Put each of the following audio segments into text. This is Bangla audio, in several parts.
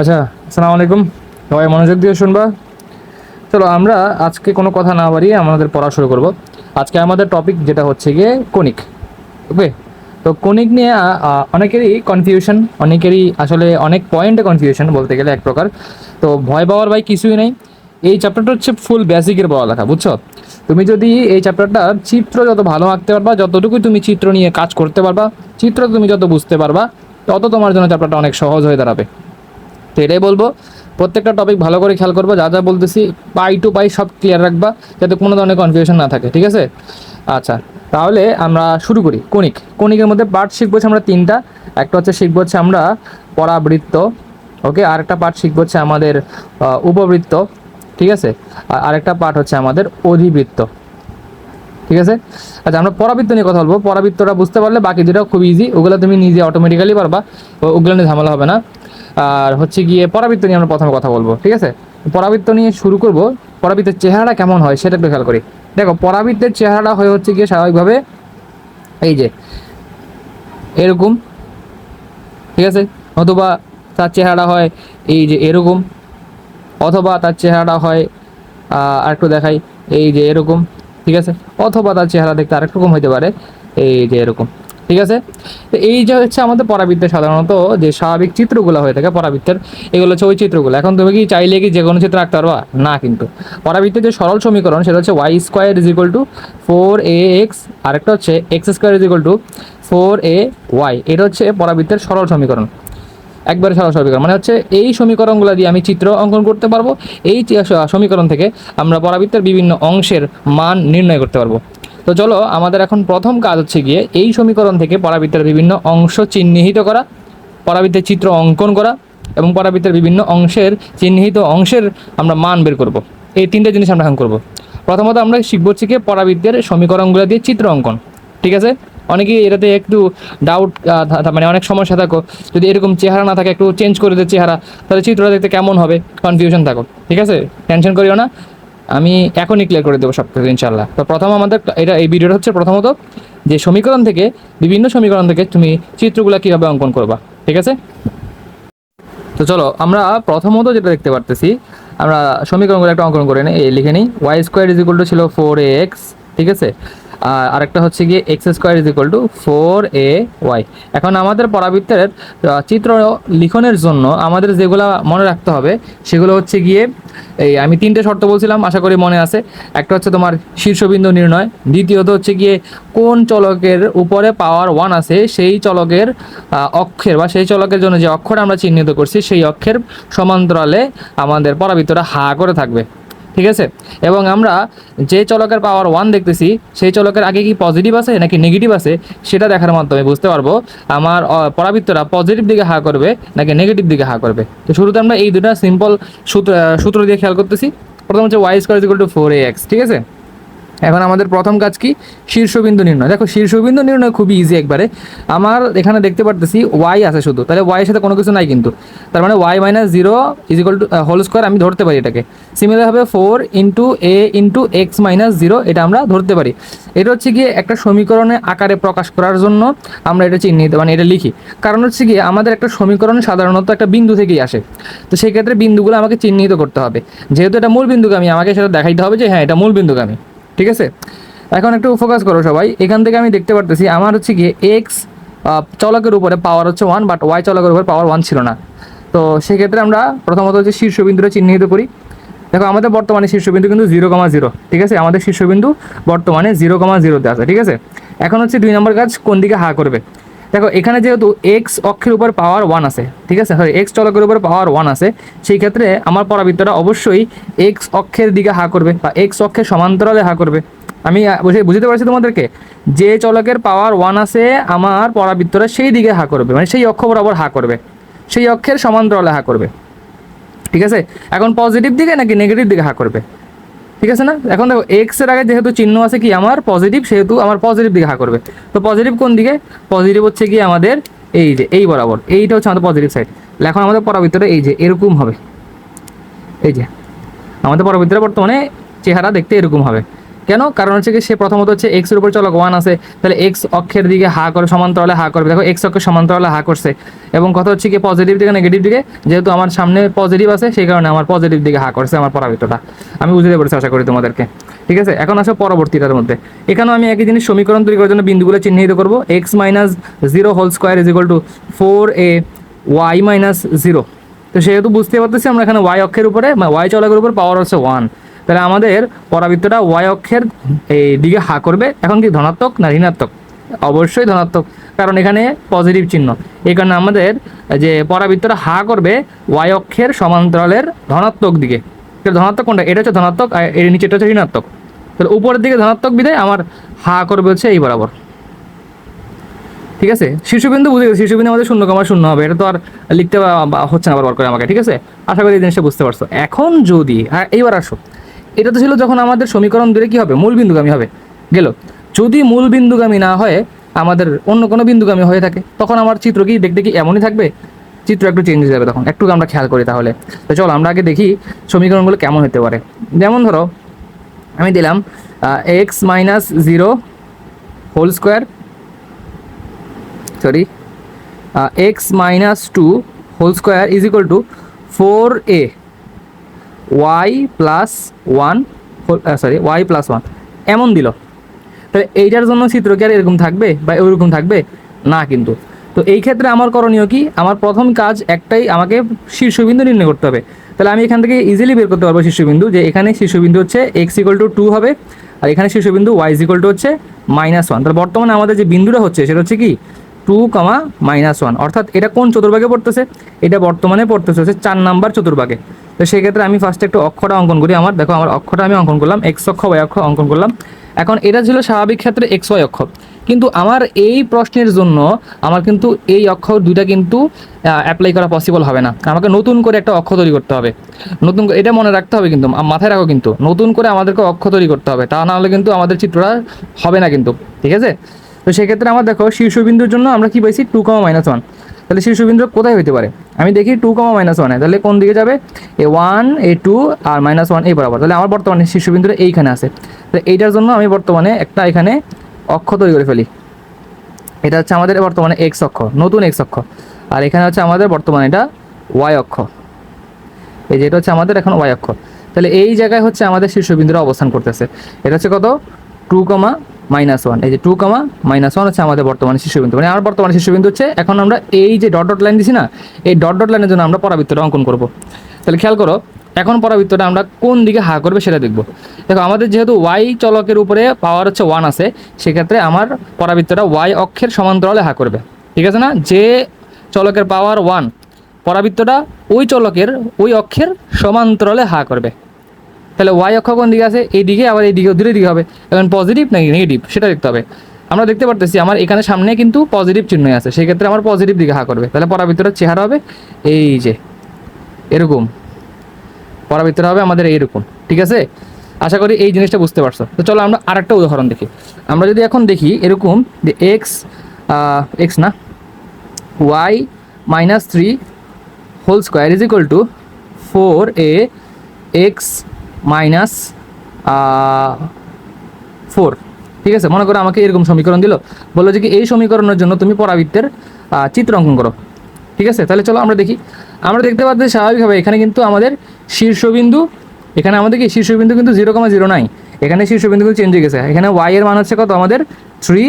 আচ্ছা আসসালামু আলাইকুম সবাই মনোযোগ দিয়ে শুনবা। চলো, আমরা আজকে কোনো কথা না বাড়িয়ে আমাদের পড়া শুরু করব। আজকে আমাদের টপিক যেটা হচ্ছে গিয়ে কণিক ওকে তো কণিক নিয়ে অনেকেরই কনফিউশন অনেকেরই আসলে অনেক পয়েন্টে কনফিউশন বলতে গেলে এক প্রকার। তো ভয় পাওয়ার ভাই কিছুই নেই। এই চ্যাপ্টারটা হচ্ছে ফুল বেসিকের পড়ালেখা বুঝছ? তুমি যদি এই চ্যাপ্টারটা চিত্র যত ভালো আঁকতে পারবা, যতটুকুই তুমি চিত্র নিয়ে কাজ করতে পারবা, চিত্র তুমি যত বুঝতে পারবা, তত তোমার জন্য চ্যাপ্টারটা অনেক সহজ হয়ে দাঁড়াবে। তো এটাই বলব। প্রত্যেকটা টপিক ভালো করে খেয়াল করব, যা যা বলতেছি, পাই টু পাই সব ক্লিয়ার রাখবা, যাতে কোনো ধরনের কনফিউশন না থাকে, ঠিক আছে? আচ্ছা তাহলে আমরা শুরু করি, কণিক। কণিকের মধ্যে পার্ট শিখব হচ্ছে আমরা তিনটা। একটা হচ্ছে শিখব হচ্ছে আমরা পরাবৃত্ত ওকে আরেকটা পার্ট শিখব হচ্ছে আমাদের উপবৃত্ত, ঠিক আছে? আর আরেকটা পার্ট হচ্ছে আমাদের অধিবৃত্ত, ঠিক আছে? আচ্ছা আমরা পরাবৃত্ত নিয়ে কথা বলব। পরাবৃত্তটা বুঝতে পারলে বাকি দুটো খুব ইজি ওগুলো তুমি নিজে অটোমেটিক্যালি পারবা ওগুলো নিয়ে ঝামেলা হবে না। আর হচ্ছে গিয়ে পরাবৃত্ত নিয়ে আমরা প্রথমে কথা বলব, ঠিক আছে? পরাবৃত্ত নিয়ে শুরু করব, পরাবৃত্তের চেহারাটা কেমন হয় সেটা একটু খেয়াল করি। দেখো, পরাবৃত্তের চেহারাটা হয়ে হচ্ছে গিয়ে স্বাভাবিকভাবে এই যে, এরকম, ঠিক আছে? অথবা তার চেহারাটা হয় এই যে এরকম, অথবা তার চেহারাটা হয় আরেকটু দেখাই, এই যে এরকম, ঠিক আছে? অথবা তার চেহারা দেখতে আরেক রকম হতে পারে, এই যে এরকম। ঠিক আছে? তো এই যে হচ্ছে আমাদের পরাবৃত্তের সাধারণত যে স্বাভাবিক চিত্রগুলো হয়ে থাকে পরাবৃত্তের এগুলো হচ্ছে ওই চিত্রগুলো। এখন তুমি কি চাইলে কি যে কোনো চিত্র আঁকতে পারবা? না কিন্তু। পরাবৃত্তের যে সরল সমীকরণ, সেটা হচ্ছে Y square is equal to four A X আরেকটা হচ্ছে X square is equal to four A Y এটা হচ্ছে পরাবৃত্তের সরল সমীকরণ। একবারে সরল সমীকরণ। মানে হচ্ছে এই সমীকরণগুলো দিয়ে আমি চিত্র অঙ্কন করতে পারব। এই সমীকরণ থেকে আমরা পরাবৃত্তের বিভিন্ন অংশের মান নির্ণয় করতে পারব। তো চলো, আমাদের এখন প্রথম কাজ হচ্ছে গিয়ে এই সমীকরণ থেকে পরাবৃত্তের বিভিন্ন অংশ চিহ্নিত করা, পরাবৃত্তের চিত্র অঙ্কন করা এবং পরাবৃত্তের বিভিন্ন অংশের চিহ্নিত অংশের আমরা মান বের করব। এই তিনটে জিনিস আমরা এখন করব। প্রথমত আমরা শিখব হচ্ছে গিয়ে পরাবৃত্তের সমীকরণগুলো দিয়ে চিত্র অঙ্কন, ঠিক আছে? অনেকেই এটাতে একটু ডাউট মানে অনেক সমস্যা থাকো, যদি এরকম চেহারা না থাকে, একটু চেঞ্জ করে দেয় চেহারা, তাহলে চিত্রটা দেখতে কেমন হবে? কনফিউশন থাকো, ঠিক আছে? টেনশন করিও না। আমি এখনই ক্লিয়ার করে দেবো সব কিছু ইনশাল্লাহ তো প্রথম আমাদের এটা এই ভিডিওটা হচ্ছে প্রথমত যে সমীকরণ থেকে, বিভিন্ন সমীকরণ থেকে তুমি চিত্রগুলো কীভাবে অঙ্কন করবা, ঠিক আছে? তো চলো, আমরা প্রথমত যেটা দেখতে পারতেছি, আমরা সমীকরণগুলো একটা অঙ্কন করে নিই লিখে নিই ওয়াই স্কোয়ার ইজ টু ছিল ফোর এক্স ঠিক আছে? আর আরেকটা হচ্ছে গিয়ে X square is equal to four A Y এখন আমাদের পরাবৃত্তের চিত্র লিখনের জন্য আমাদের যেগুলো মনে রাখতে হবে, সেগুলো হচ্ছে গিয়ে, এই আমি তিনটে শর্ত বলছিলাম, আশা করি মনে আছে। একটা হচ্ছে তোমার শীর্ষবিন্দু নির্ণয়, দ্বিতীয়ত হচ্ছে গিয়ে কোন চলকের উপরে পাওয়ার ওয়ান আছে, সেই চলকের অক্ষের বা সেই চলকের জন্য যে অক্ষর আমরা চিহ্নিত করছি, সেই অক্ষের সমান্তরালে আমাদের পরাবৃত্তটা হা করে থাকবে। ঠিক আছে? এবং আমরা যে চলকের পাওয়ার ওয়ান দেখতেছি, সেই চলকের আগে কি পজিটিভ আছে নাকি নেগেটিভ আছে, সেটা দেখার মাধ্যমে বুঝতে পারব। আমার পরাবৃত্তরা পজিটিভ দিকে হা করবে নাকি নেগেটিভ দিকে হা করবে? তো শুরুতে আমরা এই দুটা সিম্পল সূত্র সূত্র দিয়ে খেয়াল করতেছি। প্রথম হচ্ছে Y square equal to four A X ঠিক আছে? এখন আমাদের প্রথম কাজ কি? শীর্ষবিন্দু নির্ণয়। দেখো, শীর্ষবিন্দু নির্ণয় খুবই ইজি একবারে। আমার এখানে দেখতে পারতেছি ওয়াই আছে শুধু। তাহলে ওয়াই এর সাথে কোনো কিছু নাই কিন্তু। তার মানে Y minus zero is equal to whole square আমি ধরতে পারি এটাকে। সিমিলার হবে four into A into X minus zero এটা আমরা ধরতে পারি। এটা হচ্ছে গিয়ে একটা সমীকরণে আকারে প্রকাশ করার জন্য আমরা এটা চিহ্নিত মানে এটা লিখি। কারণ হচ্ছে গিয়ে আমাদের একটা সমীকরণ সাধারণত একটা বিন্দু থেকেই আসে। তো সেই ক্ষেত্রে বিন্দুগুলো আমাকে চিহ্নিত করতে হবে। যেহেতু এটা মূল বিন্দুগামী, আমাকে সেটা দেখাইতে হবে যে হ্যাঁ এটা মূল বিন্দুগামী। ঠিক আছে? এখন একটু ফোকাস করো সবাই। এখান থেকে আমি দেখতে পারতেছি, আমার হচ্ছে গিয়ে এক্স চলকের উপরে পাওয়ার হচ্ছে ওয়ান বাট ওয়াই চলকের উপরে পাওয়ার ওয়ান ছিল না। তো সেক্ষেত্রে আমরা প্রথমত হচ্ছে শীর্ষবিন্দুটা চিহ্নিত করি। দেখো, আমাদের বর্তমানে শীর্ষবিন্দু কিন্তু জিরো কমা জিরো ঠিক আছে? আমাদের শীর্ষবিন্দু বর্তমানে জিরো কমা জিরোতে আছে, ঠিক আছে? এখন হচ্ছে দুই নম্বর কাজ কোন দিকে হা করবে? দেখো, এখানে যেহেতু এক্স অক্ষের উপর পাওয়ার ওয়ান আছে, ঠিক আছে? সরি এক্স চলকের উপর পাওয়ার ওয়ান আছে, সেই ক্ষেত্রে আমার পরাবৃত্তটা অবশ্যই এক্স অক্ষের দিকে হা করবে বা এক্স অক্ষের সমান্তরালে হা করবে। আমি বুঝে, বুঝতে পারছি তোমাদেরকে? যে চলকের পাওয়ার ওয়ান আছে, আমার পরাবৃত্তটা সেই দিকে হা করবে মানে সেই অক্ষ বরাবর হা করবে। সেই অক্ষের সমান্তরালে হা করবে। ঠিক আছে? এখন পজিটিভ দিকে নাকি নেগেটিভ দিকে হা করবে? ঠিক আছে না? এখন দেখো এক্সের আগে যেহেতু চিহ্ন আছে কি আমার? পজিটিভ সেহেতু আমার পজিটিভ দিকে হা করবে। তো পজিটিভ কোন দিকে? পজিটিভ হচ্ছে কি আমাদের এই যে, এই বরাবর। এইটা হচ্ছে আমাদের পজিটিভ সাইড এখন আমাদের পরাবৃত্তটা এই যে, এরকম হবে। এই যে, আমাদের পরাবৃত্তটা বর্তমানে চেহারা দেখতে এরকম হবে। কেন? কারণ হচ্ছে কি সে প্রথমত হচ্ছে এক্সের উপর চলক ওয়ান আছে, তাহলে এক্স অক্ষের দিকে হা করে সমান্তরালে হা করবে। দেখো এক্স অক্ষের সমান্তরালে হা করছে। এবং কথা হচ্ছে কি পজিটিভ দিকে নেগেটিভ দিকে? যেহেতু আমার সামনে পজিটিভ আছে, সেই কারণে আমার পজিটিভ দিকে হা করছে আমার পরাবৃত্তটা। আমি বুঝতে পেরেছি, আশা করি তোমাদেরকে। ঠিক আছে? এখন আসো পরবর্তীটার মধ্যে। এখানেও আমি একই জিনিস সমীকরণ তৈরি করার জন্য বিন্দুগুলো চিহ্নিত করব। X minus zero whole square is equal to four A Y minus zero তো সেহেতু বুঝতে পারতেছি আমরা এখানে ওয়াই অক্ষের উপরে ওয়াই চলকের উপর পাওয়ার হচ্ছে ওয়ান তাহলে আমাদের পরাবৃত্তটা ওয়াই অক্ষের এই দিকে হা করবে। এখন কি ধনাত্মক না ঋণাত্মক? অবশ্যই ধনাত্মক, কারণ এখানে পজিটিভ চিহ্ন। এই কারণে আমাদের যে পরাবৃত্তটা হা করবে ওয়াই অক্ষের সমান্তরালের ধনাত্মক দিকে। ধনাত্মক কোনটা? এটা হচ্ছে ধনাত্মক আর এর নিচেটা হচ্ছে ঋণাত্মক। তাহলে উপরের দিকে ধনাত্মক বিধায় আমার হা করবে হচ্ছে এই বরাবর। ঠিক আছে? শীর্ষবিন্দু বুঝে গেছে, শীর্ষবিন্দু আমাদের শূন্য কমা শূন্য হবে। এটা তো আর লিখতে হচ্ছে না বারবার করে আমাকে, ঠিক আছে? আশা করি এই জিনিসটা বুঝতে পারছ। এখন যদি হ্যাঁ এইবার আসো। এটা তো ছিল যখন আমাদের সমীকরণ দূরে কি হবে? মূল বিন্দুগামী হবে। গেল। যদি মূল বিন্দুগামী না হয়, আমাদের অন্য কোনো বিন্দুগামী হয়ে থাকে, তখন আমার চিত্র কি দেখতে কি এমনই থাকবে? চিত্র একটু চেঞ্জ হয়ে যাবে তখন। একটু আমরা খেয়াল করি তাহলে। তো চলো, আমরা আগে দেখি সমীকরণগুলো কেমন হতে পারে। যেমন ধরো, আমি দিলাম X minus zero whole square sorry X minus two whole square is equal to four A Y plus one sorry Y plus one এমন দিল। তাহলে এইটার জন্য চিত্র কি আর এরকম থাকবে বা ওইরকম থাকবে? না কিন্তু। তো এই ক্ষেত্রে আমার করণীয় কি? আমার প্রথম কাজ একটাই আমাকে শীর্ষবিন্দু নির্ণয় করতে হবে। তাহলে আমি এখান থেকে ইজিলি বের করতে পারব শীর্ষবিন্দু যে এখানে শীর্ষবিন্দু হচ্ছে এক্স ইকুয়াল টু টু হবে আর এখানে শীর্ষবিন্দু ওয়াই ইকুয়াল টু হচ্ছে মাইনাস ওয়ান তাহলে বর্তমানে আমাদের যে বিন্দুটা হচ্ছে সেটা হচ্ছে কি? টু কমা মাইনাস ওয়ান অর্থাৎ এটা কোন চতুর্ভাগে পড়তেছে? এটা বর্তমানে পড়তেছে হচ্ছে চার নাম্বার চতুর্ভাগে। তো সেক্ষেত্রে আমি ফার্স্টে একটু অক্ষরটা অঙ্কন করি। আমার দেখো, আমার অক্ষরটা আমি অঙ্কন করলাম এক্স অক্ষ ওয়াই অক্ষ অঙ্কন করলাম। এখন এটা ছিল স্বাভাবিক ক্ষেত্রে এক্স ওয়াই অক্ষ। কিন্তু আমার এই প্রশ্নের জন্য আমার কিন্তু এই অক্ষ দুইটা কিন্তু অ্যাপ্লাই করা পসিবল হবে না। আমাকে নতুন করে একটা অক্ষ তৈরি করতে হবে। নতুন এটা মনে রাখতে হবে কিন্তু মাথায় রাখো কিন্তু, নতুন করে আমাদেরকে অক্ষ তৈরি করতে হবে। তা না হলে কিন্তু আমাদের চিত্রটা হবে না কিন্তু, ঠিক আছে? তো সেক্ষেত্রে আমার দেখো, শীর্ষবিন্দুর জন্য আমরা কি পাইছি? টু কমা মাইনাস ওয়ান তাহলে শীর্ষবিন্দু কোথায় হইতে পারে? আমি দেখি টু কমা মাইনাস ওয়ানে তাহলে কোন দিকে যাবে? এ ওয়ান এ টু আর মাইনাস ওয়ান এই বরাবর। তাহলে আমার বর্তমানে শীর্ষবিন্দুটা এইখানে আছে। তো এইটার জন্য আমি বর্তমানে একটা এখানে অক্ষ তৈরি করে ফেলি। এটা হচ্ছে আমাদের বর্তমানে এক্স অক্ষ, নতুন এক্স অক্ষ। আর এখানে হচ্ছে আমাদের বর্তমানে এটা ওয়াই অক্ষ। এই যেটা হচ্ছে আমাদের এখন ওয়াই অক্ষ। তাহলে এই জায়গায় হচ্ছে আমাদের শীর্ষবিন্দুরা অবস্থান করতেছে। এটা হচ্ছে কত? টু কমা মাইনাস ওয়ান এই যে টু কমা মাইনাস ওয়ান হচ্ছে আমাদের বর্তমানে শীর্ষবিন্দু মানে আমার বর্তমানে শীর্ষবিন্দু হচ্ছে, এখন আমরা এই যে ডট ডট লাইন দিছি না, এই ডট ডট লাইনের জন্য আমরা পরাবৃত্তটা অঙ্কন করব। তাহলে খেয়াল করো, এখন পরাবৃত্তটা আমরা কোন দিকে হা করবে সেটা দেখব। দেখো, আমাদের যেহেতু ওয়াই চলকের উপরে পাওয়ার হচ্ছে ওয়ান আছে, সেক্ষেত্রে আমার পরাবৃত্তটা ওয়াই অক্ষের সমান্তরালে হা করবে। ঠিক আছে না? যে চলকের পাওয়ার ওয়ান পরাবৃত্তটা ওই চলকের, ওই অক্ষের সমান্তরালে হা করবে। তাহলে ওয়াই অক্ষ কোন দিকে আছে? এই দিকে, আবার এই দিকে দূরে দিকে হবে। এখন পজিটিভ নাকি নেগেটিভ সেটা দেখতে হবে। আমরা দেখতে পারতেছি আমার এখানে সামনে কিন্তু পজিটিভ চিহ্নই আছে। সেই ক্ষেত্রে আমার পজিটিভ দিকে হা করবে। তাহলে পরাবৃত্তটার চেহারা হবে এই যে। এরকম। পরাবৃত্তটা হবে আমাদের এইরকম। ঠিক আছে? আশা করি এই জিনিসটা বুঝতে পারছ। তো চলো আমরা আরেকটা উদাহরণ দেখি। আমরা যদি এখন দেখি এরকম যে এক্স এক্স না Y minus three whole square is equal to four A X minus four ঠিক আছে? মনে করো আমাকে এরকম সমীকরণ দিল। বলল যে কি, এই সমীকরণের জন্য তুমি পরাবৃত্তের চিত্র অঙ্কন করো। ঠিক আছে? তাহলে চলো আমরা দেখি। আমরা দেখতে পাচ্ছি স্বাভাবিকভাবে এখানে কিন্তু আমাদের শীর্ষবিন্দু, এখানে আমাদের কি? শীর্ষবিন্দু কিন্তু জিরো কমা জিরো নাই। এখানে শীর্ষবিন্দু কিন্তু চেঞ্জ হয়ে গেছে। এখানে ওয়াই এর মান হচ্ছে কত? আমাদের থ্রি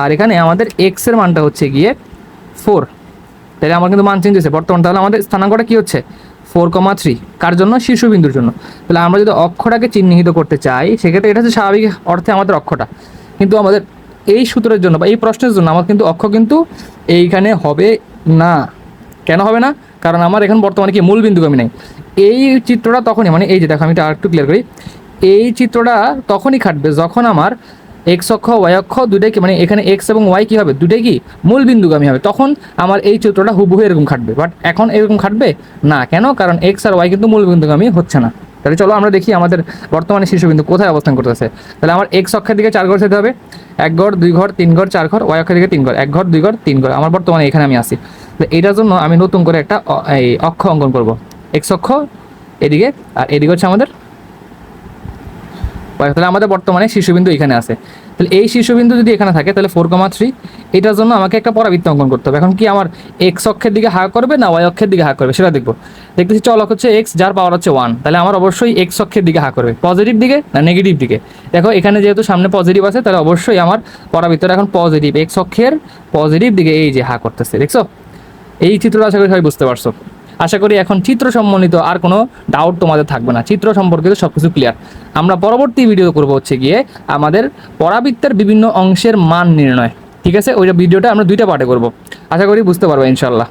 আর এখানে আমাদের এক্সের মানটা হচ্ছে গিয়ে ফোর তাহলে আমার কিন্তু মান চেঞ্জ হয়েছে। বর্তমান তাহলে আমাদের স্থানাঙ্কটা কি হচ্ছে? ফোর কমা থ্রি। কার জন্য? শীর্ষবিন্দুর জন্য। তাহলে আমরা যদি অক্ষটাকে চিহ্নিত করতে চাই, সেক্ষেত্রে এটা হচ্ছে স্বাভাবিক অর্থে আমাদের অক্ষটা। কিন্তু আমাদের এই সূত্রের জন্য বা এই প্রশ্নের জন্য আমার কিন্তু অক্ষ কিন্তু এইখানে হবে না। কেন হবে না? কারণ আমার এখন বর্তমানে কি মূল বিন্দু বিন্দুগামী নেই। এই চিত্রটা তখনই মানে এই যে দেখো, আমি এটা আরেকটু ক্লিয়ার করি। এই চিত্রটা তখনই খাটবে যখন আমার এক্স অক্ষ, ওয়াই অক্ষ দুটাই কি মানে এখানে এক্স এবং ওয়াই কি হবে? দুটাই কি মূল বিন্দুগামী হবে। তখন আমার এই চিত্রটা হুবহু এরকম খাটবে। বাট এখন এরকম খাটবে? না। কেন? কারণ এক্স আর ওয়াই কিন্তু মূল বিন্দুগামী হচ্ছে না। তাহলে চলো আমরা দেখি আমাদের বর্তমানে শীর্ষবিন্দু কোথায় অবস্থান করতেছে। তাহলে আমার এক্স অক্ষের দিকে চার ঘর যেতে হবে। এক ঘর, দুই ঘর, তিন ঘর, চার ঘর, ওয়াই অক্ষের দিকে তিন ঘর। এক ঘর, দুই ঘর, তিন ঘর। আমার বর্তমানে এখানে আমি আসি তো এটার জন্য আমি নতুন করে একটা, এই অক্ষ অঙ্কন করব। এক্স অক্ষ এদিকে, আর এদিকে হচ্ছে আমাদের তাহলে আমাদের বর্তমানে শীর্ষবিন্দু এখানে আছে। তাহলে এই শীর্ষবিন্দু যদি এখানে থাকে, তাহলে ফোর কমা থ্রি এটার জন্য আমাকে একটা পরাবৃত্ত অঙ্কন করতে হবে। এখন কি আমার এক্স অক্ষের দিকে হা করবে না ওয়াই অক্ষের দিকে হা করবে? সেটা দেখব। দেখতেছি চলক হচ্ছে এক্স যার পাওয়ার হচ্ছে ওয়ান তাহলে আমার অবশ্যই এক্স অক্ষের দিকে হা করবে। পজিটিভ দিকে না নেগেটিভ দিকে? দেখো, এখানে যেহেতু সামনে পজিটিভ আছে, তাহলে অবশ্যই আমার পরাবৃত্তটা এখন পজিটিভ এক্স অক্ষের পজিটিভ দিকে এই যে হা করতেছে, দেখছ? এই চিত্রটা আশা করি সবাই বুঝতে পারছ। আশা করি এখন চিত্র সম্বন্ধিত আর কোনো ডাউট তোমাদের থাকবে না। চিত্র সম্পর্কিত সব কিছু ক্লিয়ার আমরা পরবর্তী ভিডিও করব হচ্ছে গিয়ে আমাদের পরাবৃত্তের বিভিন্ন অংশের মান নির্ণয়। ঠিক আছে? ওই ভিডিওটা আমরা দুইটা পার্টে করব। আশা করি বুঝতে পারব ইনশাল্লাহ